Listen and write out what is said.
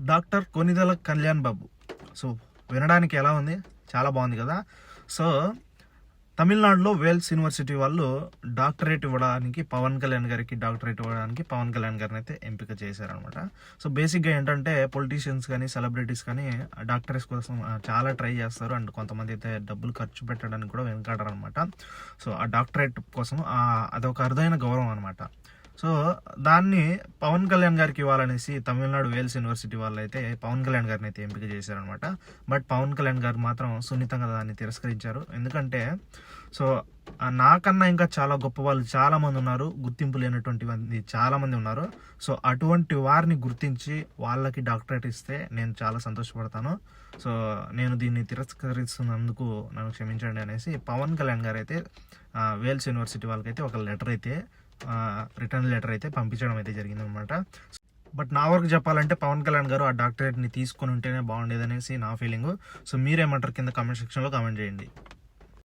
Doctor Konidala Kalyan Babu. So వినడానికి ఎలా ఉంది? చాలా బాగుంది కదా. సో తమిళనాడులో వేల్స్ యూనివర్సిటీ వాళ్ళు డాక్టరేట్ ఇవ్వడానికి పవన్ కళ్యాణ్ గారికి డాక్టరేట్ ఇవ్వడానికి పవన్ కళ్యాణ్ గారిని అయితే ఎంపిక చేశారనమాట సో బేసిక్గా ఏంటంటే పొలిటీషియన్స్ కానీ సెలబ్రిటీస్ కానీ డాక్టర్స్ కోసం చాలా ట్రై చేస్తారు. అండ్ కొంతమంది అయితే డబ్బులు ఖర్చు పెట్టడానికి కూడా వెనకాడరు అనమాట సో ఆ డాక్టరేట్ కోసం అదొక అరుదైన గౌరవం అనమాట సో దాన్ని పవన్ కళ్యాణ్ గారికి ఇవ్వాలనేసి తమిళనాడు వేల్స్ యూనివర్సిటీ వాళ్ళు అయితే పవన్ కళ్యాణ్ గారిని అయితే ఎంపిక చేశారనమాట బట్ పవన్ కళ్యాణ్ గారు మాత్రం సున్నితంగా దాన్ని తిరస్కరించారు. ఎందుకంటే సో నాకన్నా ఇంకా చాలా గొప్ప వాళ్ళు చాలామంది ఉన్నారు. గుర్తింపు లేనటువంటి మంది చాలామంది ఉన్నారు. సో అటువంటి వారిని గుర్తించి వాళ్ళకి డాక్టరేట్ ఇస్తే నేను చాలా సంతోషపడతాను. సో నేను దీన్ని తిరస్కరిస్తున్నందుకు నన్ను క్షమించండి అనేసి పవన్ కళ్యాణ్ గారు అయితే వేల్స్ యూనివర్సిటీ వాళ్ళకైతే ఒక లెటర్ అయితే రిటర్న్ లెటర్ అయితే పంపించడం అయితే జరిగిందనమాట బట్ నా వరకు చెప్పాలంటే పవన్ కళ్యాణ్ గారు ఆ డాక్టరేట్ని తీసుకొని ఉంటేనే బాగుండేదనేసి నా ఫీలింగ్ సో మీరేమంటారు? కింద కామెంట్ సెక్షన్లో కామెంట్ చేయండి.